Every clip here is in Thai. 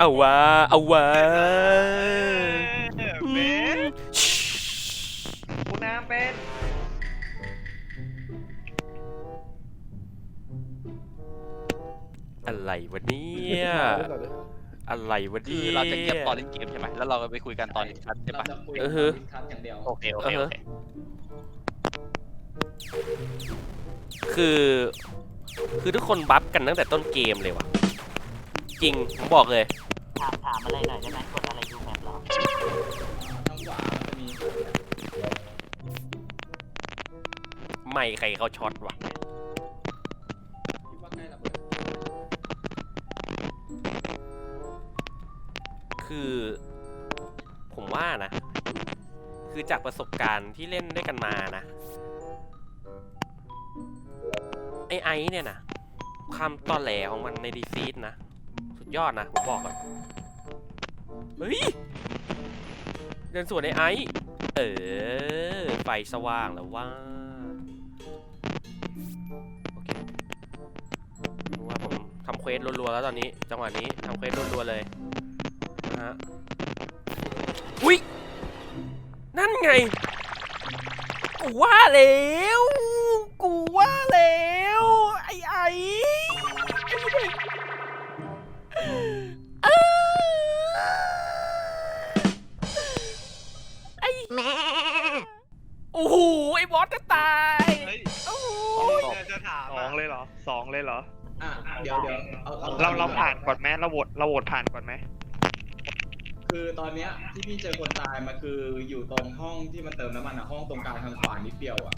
เอาวะเอาวะเบสคุณน้ำเป็นอะไรวะเนี่ยอะไรวะคืเนี่อย เราจะเก็บตอนเล่นเกมใช่ไหมแล้วเราก็ไปคุยกันตอนดิสคัทใช่เราปะจะคุยเออฮึดิสคัทอย่างเดียว โอเคโอเคโอเคคือ คือทุกคนบัฟกันตั้งแต่ต้นเกมเลยว่ะ จริงผมบอกเลย ถามถามอะไรหน่อยได้ไหมกดอะไรยูแมปเหรอทางขวามันจะมีไม่ใครเขาช็อตว่ะคิดว่าใกล้ระเบิดคือ ผมว่านะ คือจากประสบการณ์ที่เล่นด้วยกันมานะ ไอไอเนี่ยนะความตอแหลของมันในดีซีดนะ สุดยอดนะผมบอกก่อน เฮ้ย เดินสวนไอไอซ์เออ ไฟสว่างแล้วว่าโอเครู้ว่าผมทำเควสรัวๆแล้วตอนนี้ จังหวะนี้ทำเควสรัวๆเลยนะฮะอุ้ยนั่นไง กูว่าแล้ว กูว่าแล้ว ไอ้ไอ้ไอ้ ไอ้โอ้โหไอ้บอสจะตายเฮ้ยโอ้โหจะถามสองเลยเหรอสองเลยเหรอ อะเดี๋ยวเดี๋ยวเอาเอาเราเราผ่านก่อนไหมเราโหวตเราโหวตผ่านก่อนไหมคือตอนเนี้ยที่พี่เจอคนตายมาคืออยู่ตรงห้องที่มันเติมน้ำมันอะห้องตรงกลางทางขวานิดเดียวอะ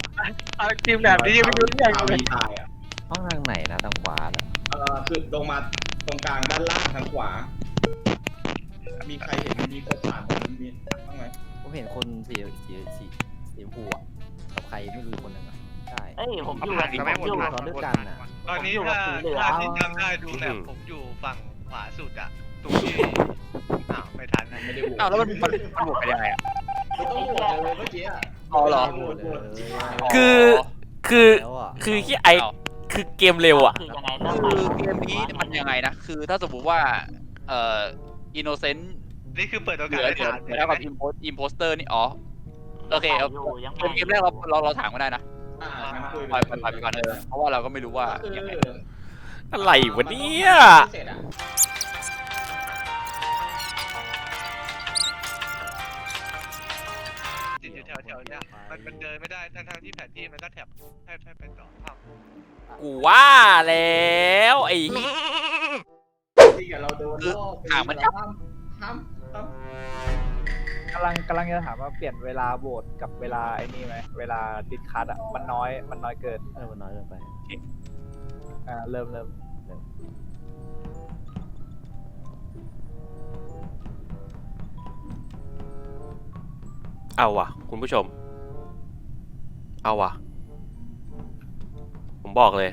เอาทีมแบบนี้ยังไม่รู้ยังอาเลยวีตายอะห้องทางไหนนะทางขวาเหรอเออคือลงมาตรงกลางด้านล่างทางขวา มีใครเห็นมีคนผ่านตรงนั้นมีบ้างไหม ผมเห็นคนสีสีสีสีชมพูอะกับใครไม่รู้อีกคนหนึ่งอะใช่ เอ้ยผมอยู่ผ่านก็ไม่โหวตอยู่ผ่านตอนด้วยกันน่ะ ตอนนี้ผมอยู่ถ้ากับสีเหลือง ถ้าที่จำได้ดูแมพผมอยู่ฝั่งขวาสุดอะตรงที่อ้าวไม่ทันนะไม่ได้โหวตอ้าวแล้วมันมันมันบวกกันยังไงอะไม่ต้องโหวตเลยเมื่อกี้อะอ๋อเหรอโหวตโหวตจิ๊บหายคือ คือ แล้วอะคือที่ไออ้าวคือเกมเร็วอะ คือยังไงเริ่มคือใหม่เกมนี้มันยังไงนะ คือถ้าสมมติว่า เอ่อ อินโนเซนต์ นี่คือเปิดโอเหลืกาสอให้เหลือถามเหลือเท่ากับอิมโพสอิมโพสเตอร์นี่อ๋อโอเคเอาอยู่ยังเกไงมเกมแรกเราเราเราถามกันได้นะอ่างั้นคุยปล่อยปล่อยปล่อยไปก่อนเออเพราะว่าเราก็ไม่รู้ว่าก็คือยังไงอะไรวะเนี่ยเสร็จอะติดอยู่แถวแถวๆเนี่ยมันมันเดินไม่ได้ทั้งทั้งๆที่แผนที่มันก็แถบให้ให้ไปต่ออ้าวกูว่าแล้วไอ้ จริงๆเราโดนรอบถามมันห้ามห้ามห้าม กำลังกำลังจะถามว่าเปลี่ยนเวลาโหวตกับเวลาไอ้นี่ไหมเวลาดิสคัทอะมันน้อยมันน้อยเกินเออมันน้อยเกินไปอ่าเริ่มเริ่มเอาว่ะ คุณผู้ชม เอาว่ะ ผมบอกเลย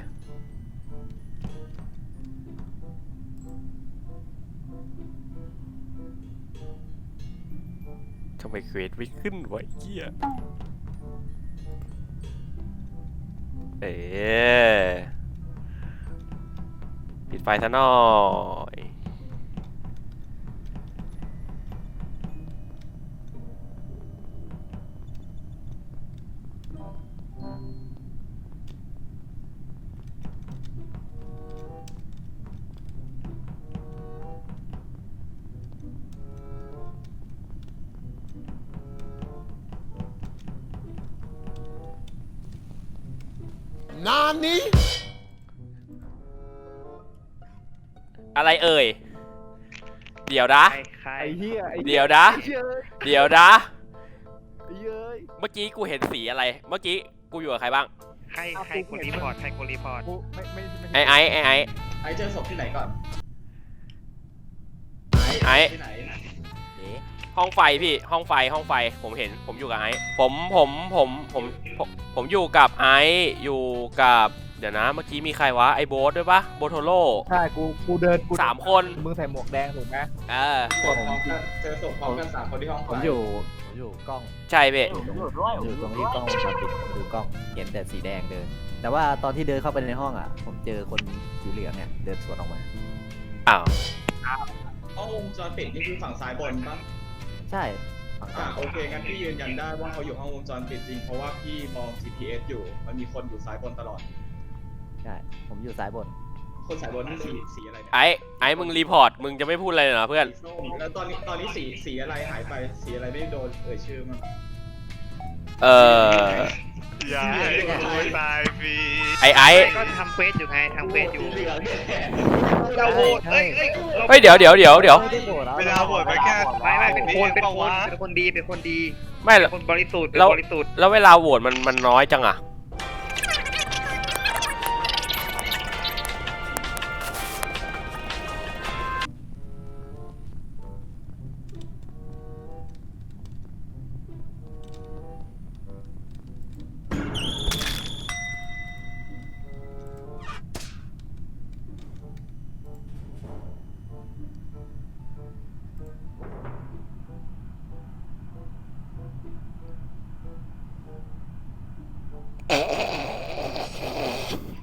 ทำไมเควสไม่ขึ้นวะไอ้เกี้ยเอ๋ปิดไฟซะหน่อย อะไรเอ่ย เดี๋ยวนะใครใครไอ้เหี้ยไอ้เดี๋ยวนะเหี้ยเดี๋ยวนะ ไอ้เหี้ยเอ้ยเมื่อกี้กูเห็นสีอะไร เมื่อกี้กูอยู่กับใครบ้าง ใครใครกดรีพอร์ตใครกดรีพอร์ตกูไม่ไม่ไม่ไอ้ไอ้ไอ้ไอ้ไอ้เจอศพที่ไหนก่อนไอ้ที่ไหนเอ๊ะ ห้องไฟพี่ห้องไฟห้องไฟผมเห็นผมอยู่กับไอ้ผมผมผมผมผมผมอยู่กับไอ้อยู่กับเดี๋ยวนะ เมื่อกี้มีใครวะไอ้โบ๊ทด้วยปะโบทโทโร่ใช่กูกูเดินกูสามคนมึงใส่หมวกแดงถูกไหมเออศพพร้อมกันเจอศพพร้อมกันสามคนที่ห้องผมอยู่ผมอยู่กล้องใช่พี่อยู่อยู่ด้วยผมอยู่ตรงที่กล้องวงจรปิดผมดูกล้องเห็นแต่สีแดงเดิน แต่ว่าตอนที่เดินเข้าไปในห้องอะ ผมเจอคนสีเหลืองเนี่ยเดินสวนออกมาอ้าวห้องวงจรปิดนี่คือฝั่งซ้ายบนปะ ใช่ฝั่งกอ่าลางโอเคงั้นพี่ยืนยันได้ว่าเขาอยู่ห้องวงจรปิดจริง เพราะว่าพี่มอง GPS อยู่ มันมีคนอยู่ซ้ายบนตลอด ใช่ผมอยู่ซ้ายบน คนสายบนนี่สีสีอะไรเนี่ยไอ้ไอ้มึงรีพอร์ต มึงจะไม่พูดอะไรเหรอเพื่อน สีส้มแล้วตอนนี้ตอนนี้สีสีอะไรหายไปสีอะไรไม่โดนเอ่ยชื่อมั้งเอออย่าให้กูตายฟรีไอ้ไอ้ก็ทำเควสอยู่ไงทำเควสอยู่ สีเหลืองเนี่ยเราโหวตเอ้ยเอ้ยเฮ้ยเดี๋ยวเดี๋ยวเดี๋ยวเดี๋ยว ไม่ได้โหวตแล้วเวลาโหวตไปแค่ ไม่ไม่เป็นคนเป็นปะคนวะเป็นคนดีเป็นคนดีไม่เป็นคนบริสุทธิ์เป็นแล้ว บริสุทธิ์แล้วเวลาโหวตมันมันน้อยจังอะ โ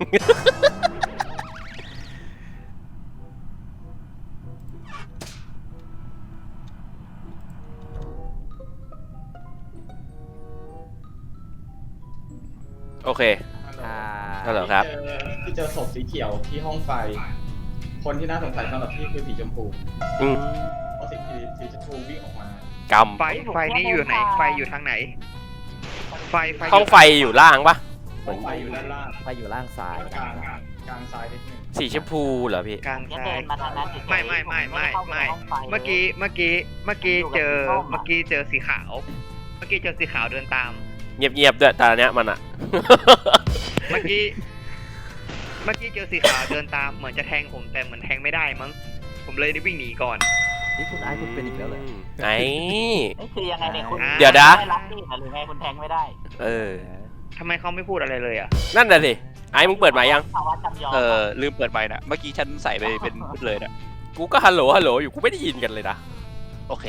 อเค อ่าฮัลโหลครับที่เจอที่เจอศพสีเขียวที่ห้องไฟ คนที่น่าสงสัยสำหรับพี่คือสีชมพูอืมเพราะสีสีสีชมพูวิ่งออกมากำไฟไฟนี่อยู่ไหน ไฟอยู่ทางไหน ไฟไฟห้องไฟอยู่ล่างปะ ห้องไฟอยู่ด้านล่างไปอยู่ล่างซ้ายกลางกลางซ้ายนิดนึงสีชมพูเหรอพี่ กลางจะซ้าเดิยนมาทางนั้นเฉยๆไม่ไม่ไม่ไม่เข้าปไม่ห้องฟลยเมื่อกี้เมื่อกี้เมื่อกี้เจออยู่กับสีส้มอะเมื่อกี้เจอสีขาว เมื่อกี้เจอสีขาวเดินตาม เงียบๆด้วยตาเนี้ยมันอะเมื่อกี้ เมื่อกี้เจอสีขาวเดินตามเหมือนจะแทงผมแต่เหมือนแทงไม่ได้มั้ง ผมเลยได้วิ่งหนีก่อน นี่คุณไอ้คุณเป็นอีกแล้วเลยไอ้นี่คือยังไงเนี่ยคุณเดี๋ยวนะ ไม่รับนี่หรือไงคุณแทงไม่ได้ เออ ทำไมเขาไม่พูดอะไรเลยอะนั่นน่ะสิไอ้มึงเปิดไมายัง ภาวะจำยอมเออลืมเปิดไปนะเมื่อกี้ฉันใส่ไปเป็นพุทเลยนะกูก็ฮัลโหลฮัลโหลอยู่กูไม่ได้ยินกันเลยนะโอเค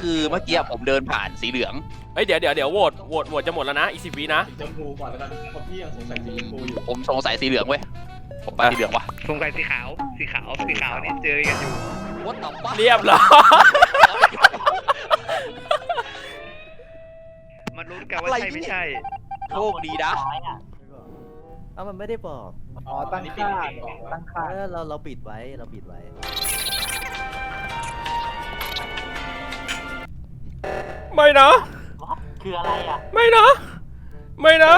คือเมื่อกี้ผมเดินผ่านสีเหลือง เฮ้ยเดี๋ยวเดี๋ยวเดี๋ยวโหวตโหวตโหวตจะหมดแล้วนะอีกสิบวินะสีชมพูก่อนแล้วกันเพราะพี่ยังสงสัยสีชมพูอยู่ผมสงสัยสีเหลืองเว้ยผมไปสีเหลืองวะสงสัยสีขาว สีขาว สีขาวนี่เจอกันอยู่ วัดต่อปะเรียบร้อยมันรู้กันว่าใช่ไม่ใช่ โชคดีนะน้อยอะเอ้ามันไม่ได้บอกอ๋อตั้งค่าตั้งค่าเออเราเราปิดไว้เราปิดไว้ ไม่นะวัดคืออะไรอะ ไม่นะ ไม่นะ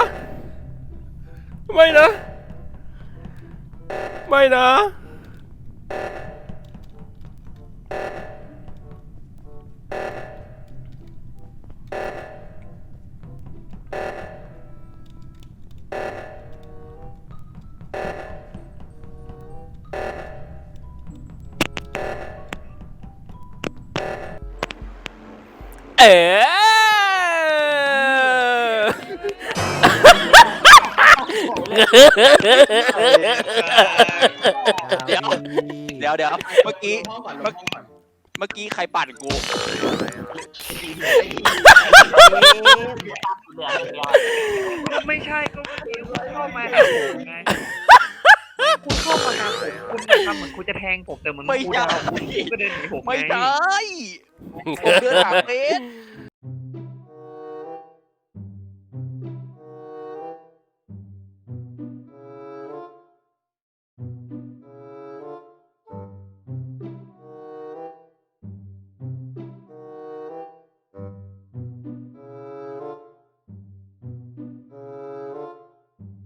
ไม่นะ ไม่นะ เออ เดี๋ยว เดี๋ยวเดี๋ยวเมื่อกี้ลงห้องก่อนลงห้องก่อนเมื่อกี้ใครปั่นกูเหลืออย่างเดียวก็ไม่ใช่ก็เมื่อกี้คุณเข้ามาหาผมไงคุณเข้ามาหาผมคุณจะ ทำเหมือนคุณจะแทงผมแต่เหมือนไม่คุณใช่จะเอาคุณก็เดินหนีผมไม่ไงได้ผมเดินหาเฟส